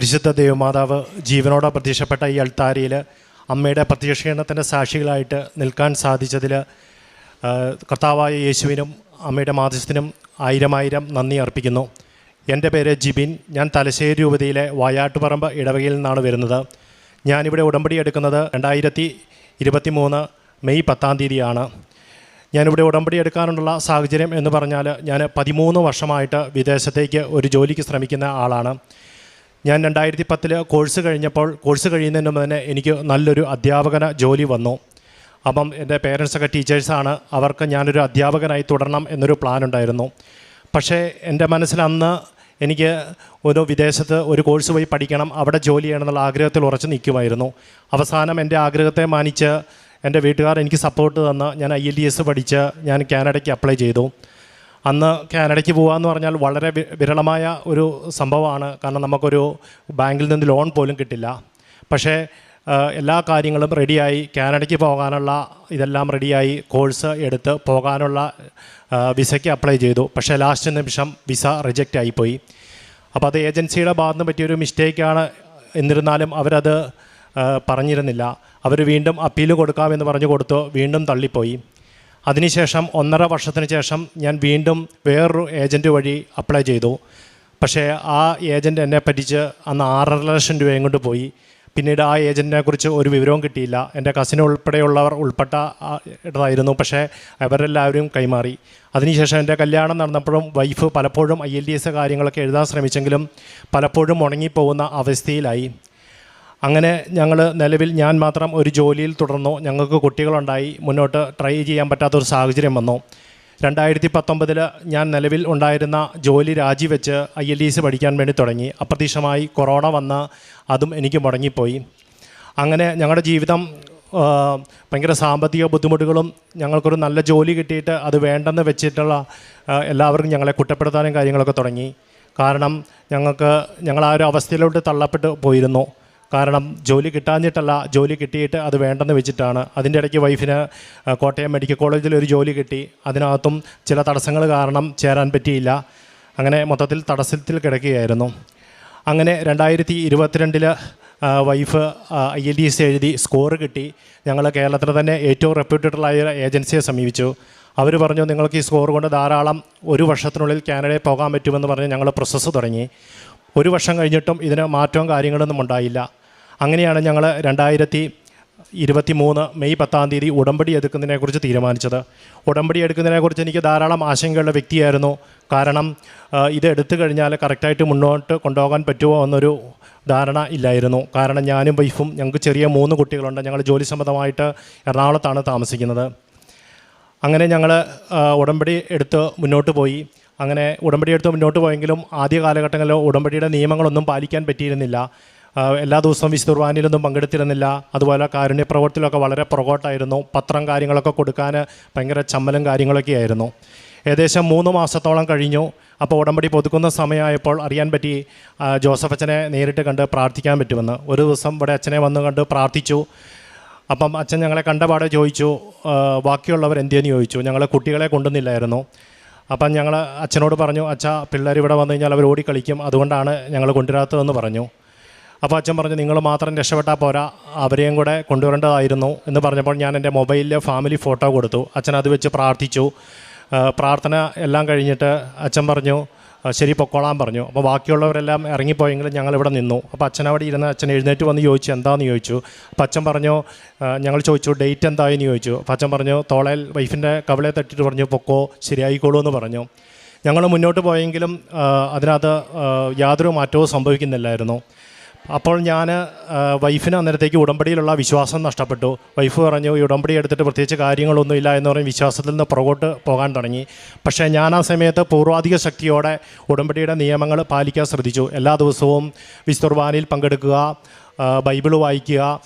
പരിശുദ്ധ ദൈവമാതാവ് ജീവനോടെ പ്രത്യക്ഷപ്പെട്ട ഈ അൾത്താരിയിൽ അമ്മയുടെ പ്രത്യക്ഷീകരണത്തിന്റെ സാക്ഷികളായിട്ട് നിൽക്കാൻ സാധിച്ചതിൽ കർത്താവായ യേശുവിനും അമ്മയുടെ മാധ്യസ്ഥനും ആയിരം ആയിരം നന്ദി അർപ്പിക്കുന്നു. എന്റെ പേര് ജിബിൻ. ഞാൻ തലശ്ശേരി രൂപതയിലെ വായാട്ടുപറമ്പ് ഇടവകയിൽ നിന്നാണ് വരുന്നത്. ഞാനിവിടെ ഉടമ്പടി എടുക്കുന്നത് രണ്ടായിരത്തി ഇരുപത്തി മൂന്ന് മെയ് പത്താം തീയതിയാണ്. ഞാനിവിടെ ഉടമ്പടി എടുക്കാനുള്ള സാഹചര്യം എന്ന് പറഞ്ഞാൽ ഞാൻ പതിമൂന്ന് വർഷമായിട്ട് വിദേശത്തേക്ക് ഒരു ജോലിക്ക് ശ്രമിക്കുന്ന ആളാണ്. ഞാൻ രണ്ടായിരത്തി പത്തിൽ കോഴ്സ് കഴിഞ്ഞപ്പോൾ കോഴ്സ് കഴിയുന്നതിന് മുമ്പ് തന്നെ എനിക്ക് നല്ലൊരു അധ്യാപകന ജോലി വന്നു. അപ്പം എന്റെ പേരൻസൊക്കെ ടീച്ചേഴ്സാണ് അവർക്ക് ഞാനൊരു അധ്യാപകനായി തുടരണം എന്നൊരു പ്ലാൻ ഉണ്ടായിരുന്നു. പക്ഷേ എന്റെ മനസ്സിൽ അന്ന് എനിക്ക് ഒരു വിദേശത്ത് ഒരു കോഴ്സ് പോയി പഠിക്കണം അവിടെ ജോലി ചെയ്യണം എന്നുള്ള ആഗ്രഹത്തിൽ ഉറച്ചു നിൽക്കുമായിരുന്നു. അവസാനം എന്റെ ആഗ്രഹത്തെ മാനിച്ച് എന്റെ വീട്ടുകാർ എനിക്ക് സപ്പോർട്ട് തന്ന് ഞാൻ ഐ എൽ ഡി എസ് പഠിച്ച് ഞാൻ കാനഡയ്ക്ക് അപ്ലൈ ചെയ്തു. അന്ന് കാനഡയ്ക്ക് പോകാമെന്ന് പറഞ്ഞാൽ വളരെ വിരളമായ ഒരു സംഭവമാണ്. കാരണം നമുക്കൊരു ബാങ്കിൽ നിന്ന് ലോൺ പോലും കിട്ടില്ല. പക്ഷേ എല്ലാ കാര്യങ്ങളും റെഡിയായി. കാനഡയ്ക്ക് പോകാനുള്ള ഇതെല്ലാം റെഡിയായി. കോഴ്സ് എടുത്ത് പോകാനുള്ള വിസയ്ക്ക് അപ്ലൈ ചെയ്തു. പക്ഷേ ലാസ്റ്റ് നിമിഷം വിസ റിജക്റ്റ് ആയിപ്പോയി. അപ്പോൾ അത് ഏജൻസിയുടെ ഭാഗത്തുനിന്ന് പറ്റിയൊരു മിസ്റ്റേക്കാണ്. എന്നിരുന്നാലും അവരത് പറഞ്ഞിരുന്നില്ല. അവർ വീണ്ടും അപ്പീൽ കൊടുക്കാമെന്ന് പറഞ്ഞു കൊടുത്തു. വീണ്ടും തള്ളിപ്പോയി. അതിനുശേഷം ഒന്നര വർഷത്തിന് ശേഷം ഞാൻ വീണ്ടും വേറൊരു ഏജന്റ് വഴി അപ്ലൈ ചെയ്തു. പക്ഷേ ആ ഏജന്റ് എന്നെ പറ്റിച്ച് അന്ന് ആറര ലക്ഷം രൂപയും കൊണ്ട് പോയി. പിന്നീട് ആ ഏജന്റിനെ കുറിച്ച് ഒരു വിവരവും കിട്ടിയില്ല. എന്റെ കസിൻ ഉൾപ്പെടെയുള്ളവർ ഉൾപ്പെട്ട ഇടതായിരുന്നു. പക്ഷേ അവരെല്ലാവരും കൈമാറി. അതിനുശേഷം എന്റെ കല്യാണം നടന്നപ്പോഴും വൈഫ് പലപ്പോഴും ഐ എൽ ഡി എസ് കാര്യങ്ങളൊക്കെ എഴുതാൻ ശ്രമിച്ചെങ്കിലും പലപ്പോഴും മുടങ്ങിപ്പോകുന്ന അവസ്ഥയിലായി. അങ്ങനെ ഞങ്ങൾ നിലവിൽ ഞാൻ മാത്രം ഒരു ജോലിയിൽ തുടർന്നു. ഞങ്ങൾക്ക് കുട്ടികളുണ്ടായി. മുന്നോട്ട് ട്രൈ ചെയ്യാൻ പറ്റാത്തൊരു സാഹചര്യം വന്നു. രണ്ടായിരത്തി പത്തൊമ്പതിൽ ഞാൻ നിലവിൽ ഉണ്ടായിരുന്ന ജോലി രാജിവെച്ച് ഐ എൽ ഡി എസ് പഠിക്കാൻ വേണ്ടി തുടങ്ങി. അപ്രതീക്ഷമായി കൊറോണ വന്ന് അതും എനിക്ക് മുടങ്ങിപ്പോയി. അങ്ങനെ ഞങ്ങളുടെ ജീവിതം ഭയങ്കര സാമ്പത്തിക ബുദ്ധിമുട്ടുകളും ഞങ്ങൾക്കൊരു നല്ല ജോലി കിട്ടിയിട്ട് അത് വേണ്ടെന്ന് വെച്ചിട്ടുള്ള എല്ലാവർക്കും ഞങ്ങളെ കുറ്റപ്പെടുത്താനും കാര്യങ്ങളൊക്കെ തുടങ്ങി. കാരണം ഞങ്ങൾക്ക് ഞങ്ങൾ ആ ഒരു അവസ്ഥയിലോട്ട് തള്ളപ്പെട്ട് പോയിരുന്നു. കാരണം ജോലി കിട്ടാഞ്ഞിട്ടല്ല ജോലി കിട്ടിയിട്ട് അത് വേണ്ടെന്ന് വെച്ചിട്ടാണ്. അതിന്റെ ഇടയ്ക്ക് വൈഫിന് കോട്ടയം മെഡിക്കൽ കോളേജിൽ ഒരു ജോലി കിട്ടി. അതിനകത്തും ചില തടസ്സങ്ങൾ കാരണം ചേരാൻ പറ്റിയില്ല. അങ്ങനെ മൊത്തത്തിൽ തടസ്സത്തിൽ കിടക്കുകയായിരുന്നു. അങ്ങനെ രണ്ടായിരത്തി ഇരുപത്തിരണ്ടിൽ wife I L D S എഴുതി സ്കോർ കിട്ടി. ഞങ്ങൾ കേരളത്തിൽ തന്നെ ഏറ്റവും റെപ്യൂട്ടഡായ ഏജൻസിയെ സമീപിച്ചു. അവർ പറഞ്ഞു നിങ്ങൾക്ക് ഈ സ്കോർ കൊണ്ട് ധാരാളം ഒരു വർഷത്തിനുള്ളിൽ കാനഡയിൽ പോകാൻ പറ്റുമെന്ന് പറഞ്ഞ് ഞങ്ങൾ പ്രോസസ്സ് തുടങ്ങി. ഒരു വർഷം കഴിഞ്ഞിട്ടും ഇതിന് മാറ്റവും കാര്യങ്ങളൊന്നും ഉണ്ടായില്ല. അങ്ങനെയാണ് ഞങ്ങൾ രണ്ടായിരത്തി ഇരുപത്തി മൂന്ന് മെയ് പത്താം തീയതി ഉടമ്പടി എടുക്കുന്നതിനെക്കുറിച്ച് തീരുമാനിച്ചത്. ഉടമ്പടി എടുക്കുന്നതിനെക്കുറിച്ച് എനിക്ക് ധാരാളം ആശങ്കയുള്ള വ്യക്തിയായിരുന്നു. കാരണം ഇത് എടുത്തു കഴിഞ്ഞാൽ കറക്റ്റായിട്ട് മുന്നോട്ട് കൊണ്ടുപോകാൻ പറ്റുമോ എന്നൊരു ധാരണ ഇല്ലായിരുന്നു. കാരണം ഞാനും വൈഫും ഞങ്ങൾക്ക് ചെറിയ മൂന്ന് കുട്ടികളുണ്ട്. ഞങ്ങൾ ജോലി സംബന്ധമായിട്ട് എറണാകുളത്താണ് താമസിക്കുന്നത്. അങ്ങനെ ഞങ്ങൾ ഉടമ്പടി എടുത്ത് മുന്നോട്ട് പോയി. അങ്ങനെ ഉടമ്പടി എടുത്ത് മുന്നോട്ട് പോയെങ്കിലും ആദ്യ കാലഘട്ടങ്ങളിൽ ഉടമ്പടിയുടെ നിയമങ്ങളൊന്നും പാലിക്കാൻ പറ്റിയിരുന്നില്ല. എല്ലാ ദിവസവും വിശുദ്ധ കുർബാനയിലൊന്നും പങ്കെടുത്തിരുന്നില്ല. അതുപോലെ കാരുണ്യ പ്രവർത്തിലൊക്കെ വളരെ പുറകോട്ടായിരുന്നു. പത്രം കാര്യങ്ങളൊക്കെ കൊടുക്കാൻ ഭയങ്കര ചമ്മലും കാര്യങ്ങളൊക്കെ ആയിരുന്നു. ഏകദേശം മൂന്ന് മാസത്തോളം കഴിഞ്ഞു. അപ്പോൾ ഉടമ്പടി പുതുക്കുന്ന സമയമായപ്പോൾ അറിയാൻ പറ്റി ജോസഫ് അച്ഛനെ നേരിട്ട് കണ്ട് പ്രാർത്ഥിക്കാൻ പറ്റുമെന്ന്. ഒരു ദിവസം ഇവിടെ അച്ഛനെ വന്ന് കണ്ട് പ്രാർത്ഥിച്ചു. അപ്പം അച്ഛൻ ഞങ്ങളെ കണ്ടപാടെ ചോദിച്ചു "ആ, ബാക്കിയുള്ളവർ എന്തിയെന്ന് ചോദിച്ചു. ഞങ്ങൾ കുട്ടികളെ കൊണ്ടുവന്നില്ലായിരുന്നു. അപ്പം ഞങ്ങൾ അച്ഛനോട് പറഞ്ഞു അച്ഛാ പിള്ളേർ ഇവിടെ വന്നു കഴിഞ്ഞാൽ അവർ ഓടി കളിക്കും അതുകൊണ്ടാണ് ഞങ്ങൾ കൊണ്ടുവരാത്തതെന്ന് പറഞ്ഞു. അപ്പോൾ അച്ഛൻ പറഞ്ഞു നിങ്ങൾ മാത്രം രക്ഷപ്പെട്ടാൽ പോരാ അവരെയും കൂടെ കൊണ്ടുവരേണ്ടതായിരുന്നു. എന്ന് പറഞ്ഞപ്പോൾ ഞാൻ എന്റെ മൊബൈലിലെ ഫാമിലി ഫോട്ടോ കൊടുത്തു. അച്ഛൻ അത് വെച്ച് പ്രാർത്ഥിച്ചു. പ്രാർത്ഥന എല്ലാം കഴിഞ്ഞിട്ട് അച്ഛൻ പറഞ്ഞു ശരി പൊക്കോളാൻ പറഞ്ഞു. അപ്പോൾ ബാക്കിയുള്ളവരെല്ലാം ഇറങ്ങിപ്പോയെങ്കിലും ഞങ്ങൾ ഇവിടെ നിന്നു. അപ്പോൾ അച്ഛൻ അവിടെ ഇരുന്ന് അച്ഛൻ എഴുന്നേറ്റ് വന്ന് ചോദിച്ചു എന്താണെന്ന് ചോദിച്ചു. അപ്പോൾ അച്ഛൻ പറഞ്ഞു ഞങ്ങൾ ചോദിച്ചു ഡേറ്റ് എന്തായെന്ന് ചോദിച്ചു. അപ്പോൾ അച്ഛൻ പറഞ്ഞു തോളയിൽ വൈഫിന്റെ കവളെ തട്ടിയിട്ട് പറഞ്ഞു പൊക്കോ ശരിയായിക്കോളൂ എന്ന് പറഞ്ഞു. ഞങ്ങൾ മുന്നോട്ട് പോയെങ്കിലും അതിനകത്ത് യാതൊരു മാറ്റവും സംഭവിക്കുന്നില്ലായിരുന്നു. അപ്പോൾ ഞാൻ വൈഫിന് അന്നേരത്തേക്ക് ഉടമ്പടിയിലുള്ള വിശ്വാസം നഷ്ടപ്പെട്ടു. വൈഫ് പറഞ്ഞു ഈ ഉടമ്പടി എടുത്തിട്ട് പ്രത്യേകിച്ച് കാര്യങ്ങളൊന്നുമില്ല എന്ന് പറഞ്ഞ് വിശ്വാസത്തിൽ നിന്ന് പുറകോട്ട് പോകാൻ തുടങ്ങി. പക്ഷേ ഞാൻ ആ സമയത്ത് പൂർവാധിക ശക്തിയോടെ ഉടമ്പടിയുടെ നിയമങ്ങൾ പാലിക്കാൻ ശ്രദ്ധിച്ചു. എല്ലാ ദിവസവും വിസ്തുർബാനിൽ പങ്കെടുക്കുക ബൈബിൾ വായിക്കുക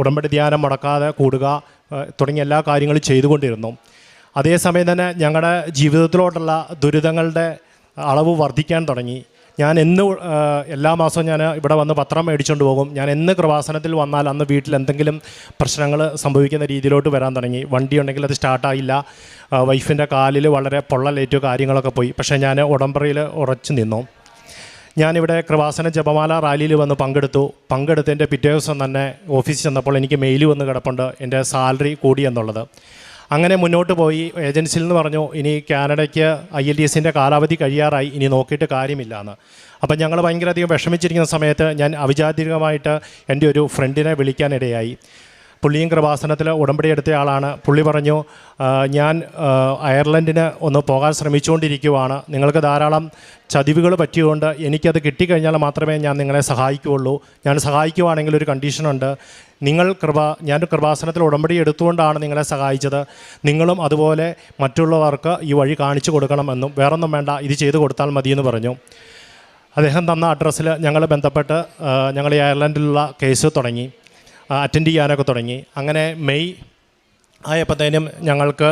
ഉടമ്പടി ധ്യാനം മുടക്കാതെ കൂടുക തുടങ്ങിയ എല്ലാ കാര്യങ്ങളും ചെയ്തുകൊണ്ടിരുന്നു. അതേസമയം തന്നെ ഞങ്ങളുടെ ജീവിതത്തിലോട്ടുള്ള ദുരിതങ്ങളുടെ അളവ് വർദ്ധിക്കാൻ തുടങ്ങി. ഞാൻ എന്ന് എല്ലാ മാസവും ഞാൻ ഇവിടെ വന്ന് പത്രം മേടിച്ചുകൊണ്ട് പോകും. ഞാൻ എന്ന് കൃപാസനത്തിൽ വന്നാൽ അന്ന് വീട്ടിൽ എന്തെങ്കിലും പ്രശ്നങ്ങൾ സംഭവിക്കുന്ന രീതിയിലോട്ട് വരാൻ തുടങ്ങി. വണ്ടി ഉണ്ടെങ്കിൽ അത് സ്റ്റാർട്ടായില്ല വൈഫിന്റെ കാലിൽ വളരെ പൊള്ളലേറ്റോ കാര്യങ്ങളൊക്കെ പോയി. പക്ഷേ ഞാൻ ഉടമ്പറയിൽ ഉറച്ചു നിന്നു. ഞാനിവിടെ കൃപാസന ജപമാല റാലിയിൽ വന്ന് പങ്കെടുത്തു. പങ്കെടുത്തതിന്റെ പിറ്റേ ദിവസം തന്നെ ഓഫീസിൽ ചെന്നപ്പോൾ എനിക്ക് മെയിൽ വന്ന് കിടപ്പുണ്ട്. എന്റെ സാലറി കൂടി എന്നുള്ളത്. അങ്ങനെ മുന്നോട്ട് പോയി. ഏജൻസിയിൽ നിന്ന് പറഞ്ഞു ഇനി കാനഡയ്ക്ക് ഐ എൽ ടി എസിന്റെ കാലാവധി കഴിയാറായി. ഇനി നോക്കിയിട്ട് കാര്യമില്ല എന്ന് അപ്പം ഞങ്ങൾ ഭയങ്കരധികം വിഷമിച്ചിരിക്കുന്ന സമയത്ത് ഞാൻ അവിചാരികമായിട്ട് എന്റെ ഒരു ഫ്രണ്ടിനെ വിളിക്കാനിടയായി പുള്ളിയും കൃപാസനത്തിൽ ഉടമ്പടി എടുത്ത ആളാണ്. പുള്ളി പറഞ്ഞു ഞാൻ അയർലൻഡിന് ഒന്ന് പോകാൻ ശ്രമിച്ചുകൊണ്ടിരിക്കുവാണ്. നിങ്ങൾക്ക് ധാരാളം ചതിവുകൾ പറ്റിയതുകൊണ്ട് എനിക്കത് കിട്ടിക്കഴിഞ്ഞാൽ മാത്രമേ ഞാൻ നിങ്ങളെ സഹായിക്കുകയുള്ളൂ. ഞാൻ സഹായിക്കുവാണെങ്കിൽ ഒരു കണ്ടീഷനുണ്ട് നിങ്ങൾ കൃപ ഞാൻ കൃപാസനത്തിൽ ഉടമ്പടി എടുത്തുകൊണ്ടാണ് നിങ്ങളെ സഹായിച്ചത്. നിങ്ങളും അതുപോലെ മറ്റുള്ളവർക്ക് ഈ വഴി കാണിച്ചു കൊടുക്കണമെന്നും വേറൊന്നും വേണ്ട ഇത് ചെയ്തു കൊടുത്താൽ മതിയെന്ന് പറഞ്ഞു. അദ്ദേഹം തന്ന അഡ്രസ്സിൽ ഞങ്ങൾ ബന്ധപ്പെട്ട് ഞങ്ങൾ ഈ അയർലൻഡിലുള്ള കേസ് തുടങ്ങി. അറ്റൻഡ് ചെയ്യാനൊക്കെ തുടങ്ങി. അങ്ങനെ മെയ് ആയപ്പോഴത്തേനും ഞങ്ങൾക്ക്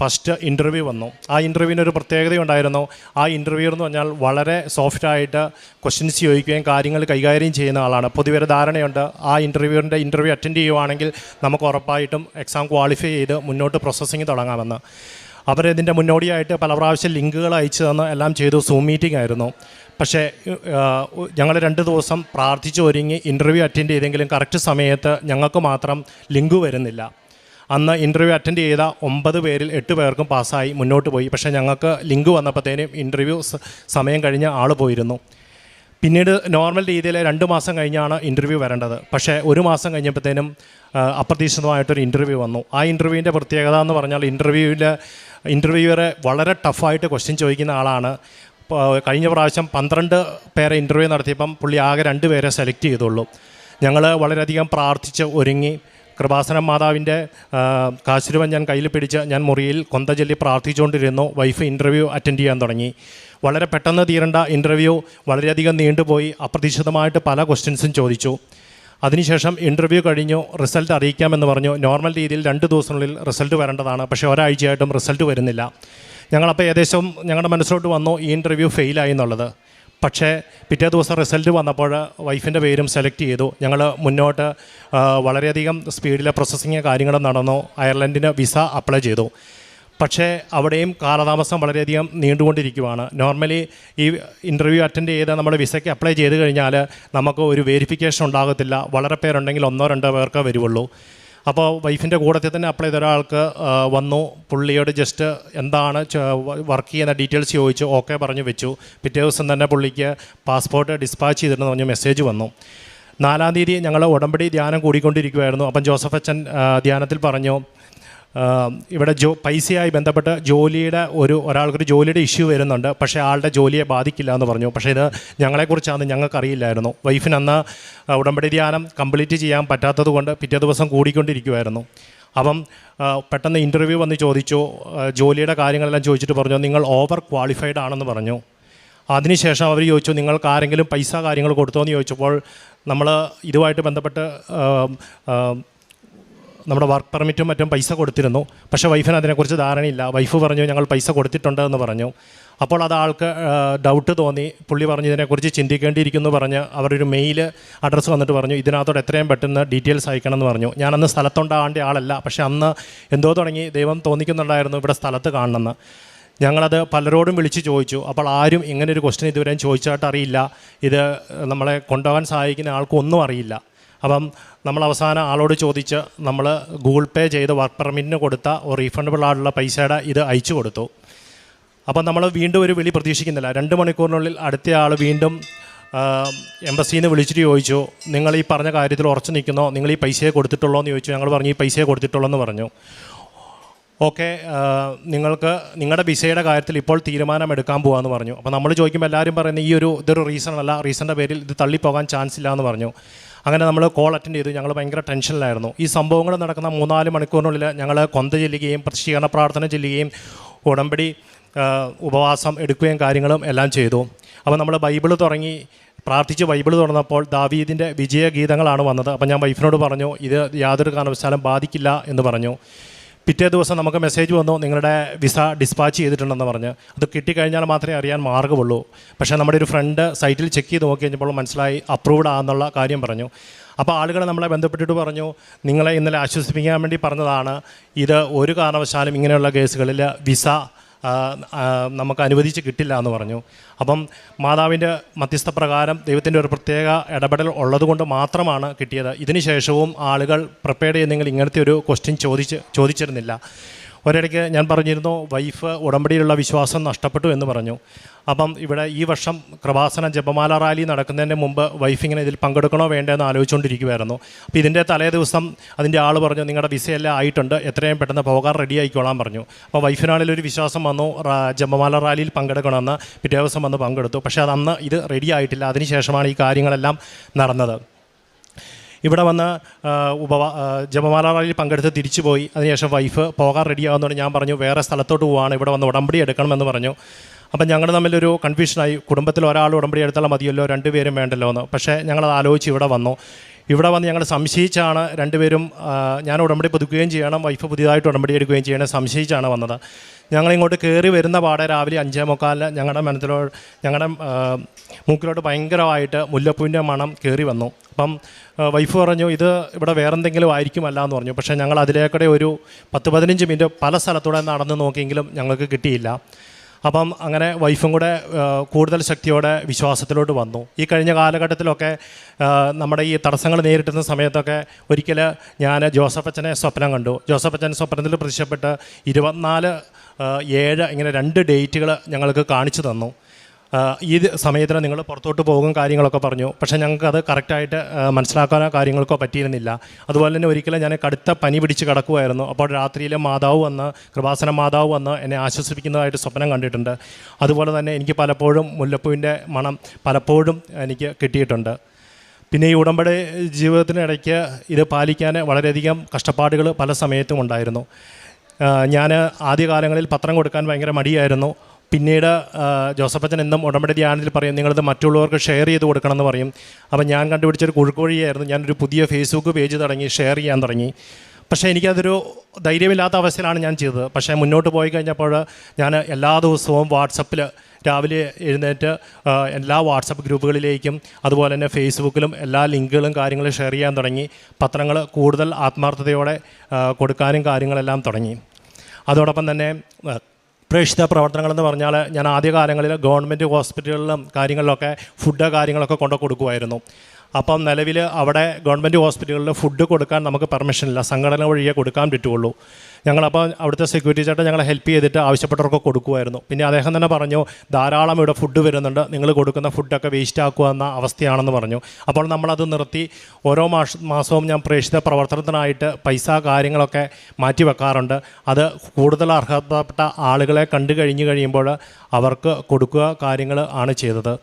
ഫസ്റ്റ് ഇന്റർവ്യൂ വന്നു. ആ ഇന്റർവ്യൂവിന് ഒരു പ്രത്യേകതയുണ്ടായിരുന്നു ആ ഇന്റർവ്യൂ എന്ന് പറഞ്ഞാൽ വളരെ സോഫ്റ്റായിട്ട് ക്വസ്റ്റ്യൻസ് ചോദിക്കുകയും കാര്യങ്ങൾ കൈകാര്യം ചെയ്യുന്ന ആളാണ്. പൊതുവെ ധാരണയുണ്ട്. ആ ഇന്റർവ്യൂവിന്റെ ഇന്റർവ്യൂ അറ്റൻഡ് ചെയ്യുവാണെങ്കിൽ നമുക്ക് ഉറപ്പായിട്ടും എക്സാം ക്വാളിഫൈ ചെയ്ത് മുന്നോട്ട് പ്രോസസ്സിങ് തുടങ്ങാമെന്ന്. അവരിതിന്റെ മുന്നോടിയായിട്ട് പല പ്രാവശ്യം ലിങ്കുകൾ അയച്ചു തന്ന് എല്ലാം ചെയ്തു. സൂം മീറ്റിംഗ് ആയിരുന്നു. പക്ഷേ ഞങ്ങൾ രണ്ട് ദിവസം പ്രാർത്ഥിച്ച് ഒരുങ്ങി ഇന്റർവ്യൂ അറ്റൻഡ് ചെയ്തെങ്കിലും കറക്റ്റ് സമയത്ത് ഞങ്ങൾക്ക് മാത്രം ലിങ്ക് വരുന്നില്ല. അന്ന് ഇന്റർവ്യൂ അറ്റൻഡ് ചെയ്ത ഒമ്പത് പേരിൽ എട്ട് പേർക്കും പാസ്സായി മുന്നോട്ട് പോയി. പക്ഷേ ഞങ്ങൾക്ക് ലിങ്ക് വന്നപ്പോഴത്തേനും ഇന്റർവ്യൂ സമയം കഴിഞ്ഞ് ആൾ പോയിരുന്നു. പിന്നീട് നോർമൽ രീതിയിൽ രണ്ട് മാസം കഴിഞ്ഞാണ് ഇന്റർവ്യൂ വരേണ്ടത്. പക്ഷേ ഒരു മാസം കഴിഞ്ഞപ്പോഴത്തേനും അപ്രതീക്ഷിതമായിട്ടൊരു ഇന്റർവ്യൂ വന്നു. ആ ഇന്റർവ്യൂവിന്റെ പ്രത്യേകത എന്ന് പറഞ്ഞാൽ ഇന്റർവ്യൂവിൽ ഇന്റർവ്യൂവറെ വളരെ ടഫായിട്ട് ക്വസ്റ്റ്യൻ ചോദിക്കുന്ന ആളാണ്. കഴിഞ്ഞ പ്രാവശ്യം പന്ത്രണ്ട് പേരെ ഇന്റർവ്യൂ നടത്തിയപ്പം പുള്ളി ആകെ രണ്ട് പേരെ സെലക്ട് ചെയ്തുള്ളൂ. ഞങ്ങൾ വളരെയധികം പ്രാർത്ഥിച്ച് ഒരുങ്ങി. കൃപാസനം മാതാവിന്റെ ആ, കാശുരുവൻ ഞാൻ കയ്യിൽ പിടിച്ച് ഞാൻ മുറിയിൽ കൊന്ത ചൊല്ലി പ്രാർത്ഥിച്ചുകൊണ്ടിരുന്നു. വൈഫ് ഇന്റർവ്യൂ അറ്റൻഡ് ചെയ്യാൻ തുടങ്ങി. വളരെ പെട്ടെന്ന് തീരേണ്ട ഇന്റർവ്യൂ വളരെയധികം നീണ്ടുപോയി. അപ്രതീക്ഷിതമായിട്ട് പല ക്വസ്റ്റ്യൻസും ചോദിച്ചു. അതിനുശേഷം ഇന്റർവ്യൂ കഴിഞ്ഞു. റിസൾട്ട് അറിയിക്കാമെന്ന് പറഞ്ഞു. നോർമൽ രീതിയിൽ രണ്ട് ദിവസത്തിനുള്ളിൽ റിസൾട്ട് വരേണ്ടതാണ്. പക്ഷേ ഒരാഴ്ചയായിട്ടും റിസൾട്ട് വരുന്നില്ല. ഞങ്ങളപ്പോൾ ഏകദേശം ഞങ്ങളുടെ മനസ്സിലോട്ട് വന്നു ഈ ഇന്റർവ്യൂ ഫെയിലായി എന്നുള്ളത്. പക്ഷേ പിറ്റേ ദിവസം റിസൾട്ട് വന്നപ്പോൾ വൈഫിന്റെ പേരും സെലക്ട് ചെയ്തു. ഞങ്ങൾ മുന്നോട്ട് വളരെയധികം സ്പീഡിലെ പ്രോസസ്സിങ് കാര്യങ്ങളും നടന്നു. അയർലൻഡിന് വിസ അപ്ലൈ ചെയ്തു. പക്ഷേ അവിടെയും കാലതാമസം വളരെയധികം നീണ്ടുകൊണ്ടിരിക്കുവാണ്. നോർമലി ഈ ഇന്റർവ്യൂ അറ്റൻഡ് ചെയ്ത് നമ്മൾ വിസയ്ക്ക് അപ്ലൈ ചെയ്ത് കഴിഞ്ഞാൽ നമുക്ക് ഒരു വെരിഫിക്കേഷൻ ഉണ്ടാകത്തില്ല. വളരെ പേരുണ്ടെങ്കിൽ ഒന്നോ രണ്ടോ പേർക്ക് വരുള്ളൂ അപ്പോൾ വൈഫിന്റെ കൂടത്തിൽ തന്നെ അപ്ലൈ ചെയ്ത ഒരാൾക്ക് വന്നു. പുള്ളിയോട് ജസ്റ്റ് എന്താണ് വർക്ക് ചെയ്യുന്ന ഡീറ്റെയിൽസ് ചോദിച്ചു. ഓക്കെ പറഞ്ഞു വെച്ചു. പിറ്റേ ദിവസം തന്നെ പുള്ളിക്ക് പാസ്പോർട്ട് ഡിസ്പാച്ച് ചെയ്തിരുന്നു പറഞ്ഞ മെസ്സേജ് വന്നു. നാലാം തീയതി ഞങ്ങൾ ഉടമ്പടി ധ്യാനം കൂടിക്കൊണ്ടിരിക്കുമായിരുന്നു അപ്പം ജോസഫ് അച്ഛൻ ധ്യാനത്തിൽ പറഞ്ഞു ഇവിടെ ജോ പൈസയായി ബന്ധപ്പെട്ട് ജോലിയുടെ ഒരു ഒരാൾക്കൊരു ജോലിയുടെ ഇഷ്യൂ വരുന്നുണ്ട്. പക്ഷേ ആളുടെ ജോലിയെ ബാധിക്കില്ല എന്ന് പറഞ്ഞു. പക്ഷേ ഇത് ഞങ്ങളെക്കുറിച്ചാണ് ഞങ്ങൾക്കറിയില്ലായിരുന്നു. വൈഫിന് അന്ന് ഉടമ്പടി ധ്യാനം കംപ്ലീറ്റ് ചെയ്യാൻ പറ്റാത്തത് കൊണ്ട് പിറ്റേ ദിവസം കൂടിക്കൊണ്ടിരിക്കുമായിരുന്നു അപ്പം പെട്ടെന്ന് ഇന്റർവ്യൂ വന്ന് ചോദിച്ചു. ജോലിയുടെ കാര്യങ്ങളെല്ലാം ചോദിച്ചിട്ട് പറഞ്ഞു നിങ്ങൾ ഓവർ ക്വാളിഫൈഡ് ആണെന്ന് പറഞ്ഞു. അതിനുശേഷം അവർ ചോദിച്ചു നിങ്ങൾക്ക് ആരെങ്കിലും പൈസ കാര്യങ്ങൾ കൊടുത്തോ എന്ന് ചോദിച്ചപ്പോൾ നമ്മൾ ഇതുമായിട്ട് ബന്ധപ്പെട്ട് നമ്മുടെ വർക്ക് പെർമിറ്റും മറ്റും പൈസ കൊടുത്തിരുന്നു. പക്ഷേ വൈഫിന് അതിനെക്കുറിച്ച് ധാരണയില്ല. വൈഫ് പറഞ്ഞു ഞങ്ങൾ പൈസ കൊടുത്തിട്ടുണ്ട് എന്ന് പറഞ്ഞു. അപ്പോൾ അത് ആൾക്ക് ഡൗട്ട് തോന്നി. പുള്ളി പറഞ്ഞു ഇതിനെക്കുറിച്ച് ചിന്തിക്കേണ്ടിയിരിക്കുന്നു പറഞ്ഞ് അവരൊരു മെയിൽ അഡ്രസ്സ് വന്നിട്ട് പറഞ്ഞു ഇതിനകത്തോട് എത്രയും പെട്ടെന്ന് ഡീറ്റെയിൽസ് അയക്കണം എന്ന് പറഞ്ഞു. ഞാനന്ന് സ്ഥലത്തുണ്ടാകേണ്ട ആളല്ല. പക്ഷേ അന്ന് എന്തോ തുടങ്ങി. ദൈവം തോന്നിക്കുന്നുണ്ടായിരുന്നു ഇവിടെ സ്ഥലത്ത് കാണണമെന്ന്. ഞങ്ങളത് പലരോടും വിളിച്ച് ചോദിച്ചു. അപ്പോൾ ആരും ഇങ്ങനെ ഒരു ക്വസ്റ്റ്യൻ ഇതുവരെയും ചോദിച്ചായിട്ട് അറിയില്ല. ഇത് നമ്മളെ കൊണ്ടുപോകാൻ സഹായിക്കുന്ന ആൾക്കൊന്നും അറിയില്ല. അപ്പം നമ്മൾ അവസാനം ആളോട് ചോദിച്ച് നമ്മൾ ഗൂഗിൾ പേ ചെയ്ത് വർക്ക് പെർമിറ്റിന് കൊടുത്ത റീഫണ്ടബിൾ ആയിട്ടുള്ള പൈസയുടെ ഇത് അയച്ചു കൊടുത്തു. അപ്പം നമ്മൾ വീണ്ടും ഒരു വിളി പ്രതീക്ഷിക്കുന്നില്ല. രണ്ട് മണിക്കൂറിനുള്ളിൽ അടുത്ത ആൾ വീണ്ടും എംബസിയിൽ നിന്ന് വിളിച്ചിട്ട് ചോദിച്ചു നിങ്ങൾ ഈ പറഞ്ഞ കാര്യത്തിൽ ഉറച്ചു നിൽക്കുന്നോ? നിങ്ങൾ ഈ പൈസയെ കൊടുത്തിട്ടുള്ളോ? എന്ന് ചോദിച്ചു. ഞങ്ങൾ പറഞ്ഞു ഈ പൈസയെ കൊടുത്തിട്ടുള്ളൂ എന്ന് പറഞ്ഞു. ഓക്കെ നിങ്ങൾക്ക് നിങ്ങളുടെ വിസയുടെ കാര്യത്തിൽ ഇപ്പോൾ തീരുമാനമെടുക്കാൻ പോകാമെന്ന് പറഞ്ഞു. അപ്പോൾ നമ്മൾ ചോദിക്കുമ്പോൾ എല്ലാവരും പറയുന്നത് ഈ ഒരു ഇതൊരു റീസൺ അല്ല. റീസണിന്റെ പേരിൽ ഇത് തള്ളിപ്പോകാൻ ചാൻസ് ഇല്ല എന്ന് പറഞ്ഞു. അങ്ങനെ നമ്മൾ കോൾ അറ്റൻഡ് ചെയ്തു. ഞങ്ങൾ ഭയങ്കര ടെൻഷനിലായിരുന്നു. ഈ സംഭവങ്ങൾ നടക്കുന്ന മൂന്നാൽ മണിക്കൂറിനുള്ളിൽ ഞങ്ങൾ കൊന്ത ചെല്ലുകയും പ്രശീകരണ പ്രാർത്ഥന ചെല്ലുകയും ഉടമ്പടി ഉപവാസം എടുക്കുകയും കാര്യങ്ങളും എല്ലാം ചെയ്തു. അപ്പോൾ നമ്മൾ ബൈബിൾ തുടങ്ങി പ്രാർത്ഥിച്ച് ബൈബിൾ തുറന്നപ്പോൾ ദാവീദിന്റെ വിജയഗീതങ്ങളാണ് വന്നത്. അപ്പോൾ ഞാൻ വൈഫിനോട് പറഞ്ഞു ഇത് യാതൊരു കാരണവശാലും ബാധിക്കില്ല എന്ന് പറഞ്ഞു. പിറ്റേ ദിവസം നമുക്ക് മെസ്സേജ് വന്നു നിങ്ങളുടെ വിസ ഡിസ്പാച്ച് ചെയ്തിട്ടുണ്ടെന്ന് പറഞ്ഞ്. അത് കിട്ടിക്കഴിഞ്ഞാൽ മാത്രമേ അറിയാൻ മാർഗമുള്ളൂ. പക്ഷേ നമ്മുടെ ഒരു ഫ്രണ്ട് സൈറ്റിൽ ചെക്ക് ചെയ്ത് നോക്കി കഴിഞ്ഞപ്പോൾ മനസ്സിലായി അപ്രൂവ്ഡ് ആണെന്നുള്ള കാര്യം പറഞ്ഞു. അപ്പോൾ ആളുകൾ നമ്മളെ ബന്ധപ്പെട്ടിട്ട് പറഞ്ഞു നിങ്ങളെ ഇന്നലെ ആശ്വസിപ്പിക്കാൻ വേണ്ടി പറഞ്ഞതാണ്. ഇത് ഒരു കാരണവശാലും ഇങ്ങനെയുള്ള കേസുകളിൽ വിസ നമുക്ക് അനുവദിച്ച് കിട്ടില്ല എന്ന് പറഞ്ഞു. അപ്പം മാതാവിന്റെ മധ്യസ്ഥ പ്രകാരം ദൈവത്തിന്റെ ഒരു പ്രത്യേക ഇടപെടൽ ഉള്ളതുകൊണ്ട് മാത്രമാണ് കിട്ടിയത്. ഇതിന് ശേഷവും ആളുകൾ പ്രിപ്പയർ ചെയ്യുന്നെങ്കിൽ ഇങ്ങനത്തെ ഒരു ക്വസ്റ്റ്യൻ ചോദിച്ച് ചോദിച്ചിരുന്നില്ല. ഒരിടയ്ക്ക് ഞാൻ പറഞ്ഞിരുന്നു വൈഫ് ഉടമ്പടിയിലുള്ള വിശ്വാസം നഷ്ടപ്പെട്ടു എന്ന് പറഞ്ഞു. അപ്പം ഇവിടെ ഈ വർഷം കൃപാസന ജപമാല റാലി നടക്കുന്നതിന് മുമ്പ് വൈഫ് ഇങ്ങനെ ഇതിൽ പങ്കെടുക്കണോ വേണ്ടതെന്ന് ആലോചിച്ചുകൊണ്ടിരിക്കുമായിരുന്നു അപ്പോൾ ഇതിന്റെ തലേ ദിവസം അതിന്റെ ആൾ പറഞ്ഞു നിങ്ങളുടെ വിസയെല്ലാം ആയിട്ടുണ്ട് എത്രയും പെട്ടെന്ന് പോകാൻ റെഡി ആയിക്കോളാൻ പറഞ്ഞു. അപ്പോൾ വൈഫിനാണെങ്കിൽ ഒരു വിശ്വാസം വന്നു ജപമാല റാലിയിൽ പങ്കെടുക്കണമെന്ന് പിറ്റേ ദിവസം വന്ന് പങ്കെടുത്തു. പക്ഷേ അത് അന്ന് ഇത് റെഡി ആയിട്ടില്ല അതിനുശേഷമാണ് ഈ കാര്യങ്ങളെല്ലാം നടന്നത്. ഇവിടെ വന്ന് ഉപവ ജപമാല പങ്കെടുത്ത് തിരിച്ചു പോയി അതിനുശേഷം വൈഫ് പോകാൻ റെഡിയാകുന്നതുകൊണ്ട് ഞാൻ പറഞ്ഞു വേറെ സ്ഥലത്തോട്ട് പോവാണ് ഇവിടെ വന്ന് ഉടമ്പടി എടുക്കണമെന്ന് പറഞ്ഞു. അപ്പം ഞങ്ങൾ തമ്മിലൊരു കൺഫ്യൂഷനായി കുടുംബത്തിൽ ഒരാൾ ഉടമ്പടി എടുത്താൽ മതിയല്ലോ രണ്ടുപേരും വേണ്ടല്ലോ എന്ന് പക്ഷേ ഞങ്ങളത് ആലോചിച്ച് ഇവിടെ വന്നു. ഇവിടെ വന്ന് ഞങ്ങൾ സംശയിച്ചാണ് രണ്ടുപേരും ഞാൻ ഉടമ്പടി പുതുക്കുകയും ചെയ്യണം വൈഫ് പുതിയതായിട്ട് ഉടമ്പടി എടുക്കുകയും ചെയ്യണം സംശയിച്ചാണ് വന്നത്. ഞങ്ങൾ ഇങ്ങോട്ട് കയറി വരുന്ന പാടെ രാവിലെ അഞ്ചേ മുക്കാലിന് ഞങ്ങളുടെ മനസ്സിലോ ഞങ്ങളുടെ മൂക്കിലോട്ട് ഭയങ്കരമായിട്ട് മുല്ലപ്പൂവിന്റെ മണം കയറി വന്നു. അപ്പം വൈഫ് പറഞ്ഞു ഇത് ഇവിടെ വേറെന്തെങ്കിലും ആയിരിക്കുമല്ല എന്ന് പറഞ്ഞു. പക്ഷേ ഞങ്ങൾ അതിലേക്കൂടെ ഒരു പത്ത് പതിനഞ്ച് മിനിറ്റ് പല സ്ഥലത്തൂടെ നടന്ന് നോക്കിയെങ്കിലും ഞങ്ങൾക്ക് കിട്ടിയില്ല. അപ്പം അങ്ങനെ വൈഫും കൂടെ കൂടുതൽ ശക്തിയോടെ വിശ്വാസത്തിലോട്ട് വന്നു. ഈ കഴിഞ്ഞ കാലഘട്ടത്തിലൊക്കെ നമ്മുടെ ഈ തടസ്സങ്ങൾ നേരിട്ടുന്ന സമയത്തൊക്കെ ഒരിക്കൽ ഞാൻ ജോസഫ് അച്ഛനെ സ്വപ്നം കണ്ടു. ജോസഫ് അച്ഛൻ സ്വപ്നത്തിൽ പ്രത്യക്ഷപ്പെട്ട് ഇരുപത്തിനാല് ഏഴ് ഇങ്ങനെ രണ്ട് ഡേറ്റുകൾ ഞങ്ങൾക്ക് കാണിച്ചു തന്നു. ഈ സമയത്തിന് നിങ്ങൾ പുറത്തോട്ട് പോകും കാര്യങ്ങളൊക്കെ പറഞ്ഞു. പക്ഷേ ഞങ്ങൾക്ക് അത് കറക്റ്റായിട്ട് മനസ്സിലാക്കാനോ കാര്യങ്ങൾക്കോ പറ്റിയിരുന്നില്ല. അതുപോലെ തന്നെ ഒരിക്കലും ഞാൻ കടുത്ത പനി പിടിച്ച് കിടക്കുമായിരുന്നു അപ്പോൾ രാത്രിയിൽ മാതാവ് വന്ന് കൃപാസന മാതാവ് വന്ന് എന്നെ ആശ്വസിപ്പിക്കുന്നതായിട്ട് സ്വപ്നം കണ്ടിട്ടുണ്ട്. അതുപോലെ തന്നെ എനിക്ക് പലപ്പോഴും മുല്ലപ്പൂവിന്റെ മണം പലപ്പോഴും എനിക്ക് കിട്ടിയിട്ടുണ്ട്. പിന്നെ ഈ ഉടമ്പടി ജീവിതത്തിനിടയ്ക്ക് ഇത് പാലിക്കാൻ വളരെയധികം കഷ്ടപ്പാടുകൾ പല സമയത്തും ഉണ്ടായിരുന്നു. ഞാൻ ആദ്യകാലങ്ങളിൽ പത്രം കൊടുക്കാൻ ഭയങ്കര മടിയായിരുന്നു. പിന്നീട് ജോസഫ് ജോസഫച്ചൻ എന്നും ഉടമ്പടി ധ്യാനത്തിൽ പറയും നിങ്ങളിത് മറ്റുള്ളവർക്ക് ഷെയർ ചെയ്ത് കൊടുക്കണം എന്ന് പറയും. അപ്പം ഞാൻ കണ്ടുപിടിച്ചൊരു കുഴുക്കുവഴിയായിരുന്നു. ഞാനൊരു പുതിയ ഫേസ്ബുക്ക് പേജ് തുടങ്ങി ഷെയർ ചെയ്യാൻ തുടങ്ങി. പക്ഷേ എനിക്കതൊരു ധൈര്യമില്ലാത്ത അവസ്ഥയിലാണ് ഞാൻ ചെയ്തത്. പക്ഷേ മുന്നോട്ട് പോയി കഴിഞ്ഞപ്പോൾ ഞാൻ എല്ലാ ദിവസവും വാട്സപ്പിൽ രാവിലെ എഴുന്നേറ്റ് എല്ലാ വാട്സപ്പ് ഗ്രൂപ്പുകളിലേക്കും അതുപോലെ തന്നെ ഫേസ്ബുക്കിലും എല്ലാ ലിങ്കുകളും കാര്യങ്ങളും ഷെയർ ചെയ്യാൻ തുടങ്ങി. പത്രങ്ങൾ കൂടുതൽ ആത്മാർത്ഥതയോടെ കൊടുക്കാനും കാര്യങ്ങളെല്ലാം തുടങ്ങി. അതോടൊപ്പം തന്നെ പ്രേക്ഷിത പ്രവർത്തനങ്ങളെന്ന് പറഞ്ഞാൽ ഞാൻ ആദ്യ കാലങ്ങളിൽ ഗവൺമെന്റ് ഹോസ്പിറ്റലുകളിലും കാര്യങ്ങളിലൊക്കെ ഫുഡ് കാര്യങ്ങളൊക്കെ കൊണ്ടു കൊടുക്കുമായിരുന്നു. അപ്പം നിലവിൽ അവിടെ ഗവൺമെന്റ് ഹോസ്പിറ്റലുകളിൽ ഫുഡ് കൊടുക്കാൻ നമുക്ക് പെർമിഷൻ ഇല്ല സംഘടന വഴിയേ കൊടുക്കാൻ പറ്റുള്ളൂ ഞങ്ങളപ്പോൾ അവിടുത്തെ സെക്യൂരിറ്റി ചേട്ടൻ ഞങ്ങളെ ഹെൽപ്പ് ചെയ്തിട്ട് ആവശ്യപ്പെട്ടവർക്ക് കൊടുക്കുമായിരുന്നു. പിന്നെ അദ്ദേഹം തന്നെ പറഞ്ഞു ധാരാളം ഇവിടെ ഫുഡ് വരുന്നുണ്ട്. നിങ്ങൾ കൊടുക്കുന്ന ഫുഡൊക്കെ വേസ്റ്റ് ആക്കുക എന്ന അവസ്ഥയാണെന്ന് പറഞ്ഞു. അപ്പോൾ നമ്മളത് നിർത്തി. ഓരോ മാസ മാസവും ഞാൻ പ്രേക്ഷിത പ്രവർത്തനത്തിനായിട്ട് പൈസ കാര്യങ്ങളൊക്കെ മാറ്റി വെക്കാറുണ്ട്. അത് കൂടുതൽ അർഹതപ്പെട്ട ആളുകളെ കണ്ടു കഴിഞ്ഞു കഴിയുമ്പോൾ അവർക്ക് കൊടുക്കുക കാര്യങ്ങൾ ആണ് ചെയ്തത്.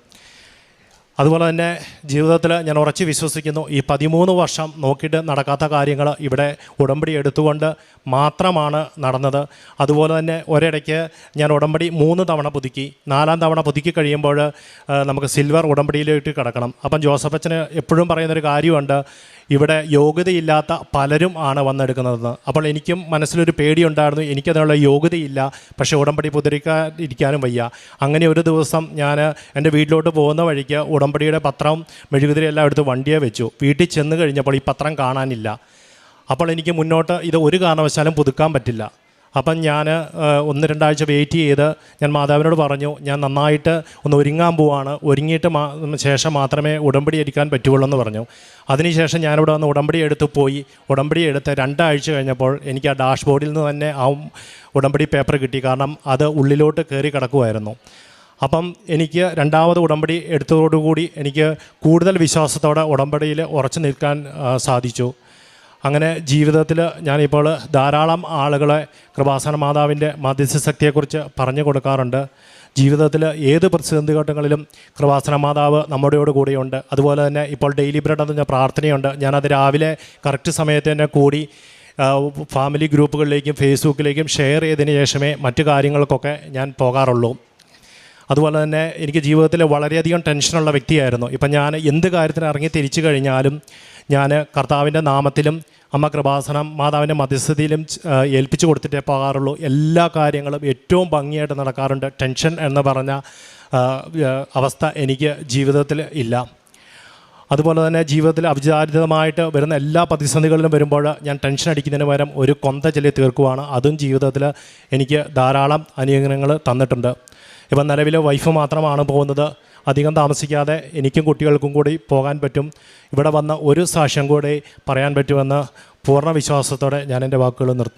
അതുപോലെ തന്നെ ജീവിതത്തിൽ ഞാൻ ഉറച്ചു വിശ്വസിക്കുന്നു ഈ പതിമൂന്ന് വർഷം നോക്കിയിട്ട് നടക്കാത്ത കാര്യങ്ങൾ ഇവിടെ ഉടമ്പടി എടുത്തുകൊണ്ട് മാത്രമാണ് നടന്നത്. അതുപോലെ തന്നെ ഒരിടയ്ക്ക് ഞാൻ ഉടമ്പടി മൂന്ന് തവണ പുതുക്കി. നാലാം തവണ പുതുക്കി കഴിയുമ്പോൾ നമുക്ക് സിൽവർ ഉടമ്പടിയിലേക്ക് കിടക്കണം. അപ്പം ജോസഫ് അച്ഛന് എപ്പോഴും പറയുന്നൊരു കാര്യമുണ്ട്. ഇവിടെ യോഗ്യതയില്ലാത്ത പലരും ആണ് വന്നെടുക്കുന്നതെന്ന്. അപ്പോൾ എനിക്കും മനസ്സിലൊരു പേടിയുണ്ടായിരുന്നു. എനിക്കതിനുള്ള യോഗ്യതയില്ല. പക്ഷേ ഉടമ്പടി പുതിരിക്കാൻ ഇരിക്കാനും വയ്യ. അങ്ങനെ ഒരു ദിവസം ഞാൻ എന്റെ വീട്ടിലോട്ട് പോകുന്ന വഴിക്ക് ഉടമ്പടിയുടെ പത്രം മെഴുകുതിരി എല്ലാം എടുത്ത് വണ്ടിയെ വെച്ചു. വീട്ടിൽ ചെന്ന് കഴിഞ്ഞപ്പോൾ ഈ പത്രം കാണാനില്ല. അപ്പോൾ എനിക്ക് മുന്നോട്ട് ഇത് ഒരു കാരണവശാലും പുതുക്കാൻ പറ്റില്ല. അപ്പം ഞാൻ ഒന്ന് രണ്ടാഴ്ച വെയിറ്റ് ചെയ്ത് ഞാൻ മാതാവിനോട് പറഞ്ഞു ഞാൻ നന്നായിട്ട് ഒന്ന് ഒരുങ്ങാൻ പോവാണ്. ഒരുങ്ങിയിട്ട് ശേഷം മാത്രമേ ഉടമ്പടി എടുക്കാൻ പറ്റുള്ളൂ എന്ന് പറഞ്ഞു. അതിനുശേഷം ഞാനിവിടെ വന്ന് ഉടമ്പടി എടുത്ത് പോയി. ഉടമ്പടി എടുത്ത് രണ്ടാഴ്ച കഴിഞ്ഞപ്പോൾ എനിക്ക് ആ ഡാഷ്ബോർഡിൽ നിന്ന് തന്നെ ആ ഉടമ്പടി പേപ്പർ കിട്ടി. കാരണം അത് ഉള്ളിലോട്ട് കയറി കിടക്കുമായിരുന്നു അപ്പം എനിക്ക് രണ്ടാമത് ഉടമ്പടി എടുത്തതോടുകൂടി എനിക്ക് കൂടുതൽ വിശ്വാസത്തോടെ ഉടമ്പടിയിൽ ഉറച്ചു നിൽക്കാൻ സാധിച്ചു. അങ്ങനെ ജീവിതത്തിൽ ഞാനിപ്പോൾ ധാരാളം ആളുകളെ കൃപാസന മാതാവിന്റെ മധ്യസ്ഥ ശക്തിയെക്കുറിച്ച് പറഞ്ഞു കൊടുക്കാറുണ്ട്. ജീവിതത്തിൽ ഏത് പ്രതിസന്ധി ഘട്ടങ്ങളിലും കൃപാസന മാതാവ് നമ്മുടെയോട് കൂടെയുണ്ട്. അതുപോലെ തന്നെ ഇപ്പോൾ ഡെയിലി ബ്രെഡ് എന്ന് പറഞ്ഞ പ്രാർത്ഥനയുണ്ട്. ഞാനത് രാവിലെ കറക്റ്റ് സമയത്ത് തന്നെ കൂടി ഫാമിലി ഗ്രൂപ്പുകളിലേക്കും ഫേസ്ബുക്കിലേക്കും ഷെയർ ചെയ്തതിന് ശേഷമേ മറ്റു കാര്യങ്ങൾക്കൊക്കെ ഞാൻ പോകാറുള്ളൂ. അതുപോലെ തന്നെ എനിക്ക് ജീവിതത്തിൽ വളരെയധികം ടെൻഷനുള്ള വ്യക്തിയായിരുന്നു. ഇപ്പം ഞാൻ എന്ത് കാര്യത്തിന് ഇറങ്ങി തിരിച്ചു കഴിഞ്ഞാലും ഞാൻ കർത്താവിന്റെ നാമത്തിലും അമ്മ കൃപാസനം മാതാവിന്റെ മധ്യസ്ഥതയിലും ഏൽപ്പിച്ചു കൊടുത്തിട്ടേ പോകാറുള്ളൂ. എല്ലാ കാര്യങ്ങളും ഏറ്റവും ഭംഗിയായിട്ട് നടക്കാറുണ്ട്. ടെൻഷൻ എന്ന് പറഞ്ഞ അവസ്ഥ എനിക്ക് ജീവിതത്തിൽ ഇല്ല. അതുപോലെ തന്നെ ജീവിതത്തിൽ അവിചാരിതമായിട്ട് വരുന്ന എല്ലാ പ്രതിസന്ധികളിലും വരുമ്പോൾ ഞാൻ ടെൻഷൻ അടിക്കുന്നതിന് പകരം ഒരു കൊന്ത ചൊല്ലി തീർക്കുവാണ്. അതും ജീവിതത്തിൽ എനിക്ക് ധാരാളം അനുഗ്രഹങ്ങൾ തന്നിട്ടുണ്ട്. ഇപ്പം നിലവിൽ വൈഫ് മാത്രമാണ് പോകുന്നത്. അധികം താമസിക്കാതെ എനിക്കും കുട്ടികൾക്കും കൂടി പോകാൻ പറ്റും. ഇവിടെ വന്ന ഒരു സാക്ഷ്യം കൂടി പറയാൻ പറ്റുമെന്ന് പൂർണ വിശ്വാസത്തോടെ ഞാൻ എന്റെ വാക്കുകൾ നിർത്തുന്നു.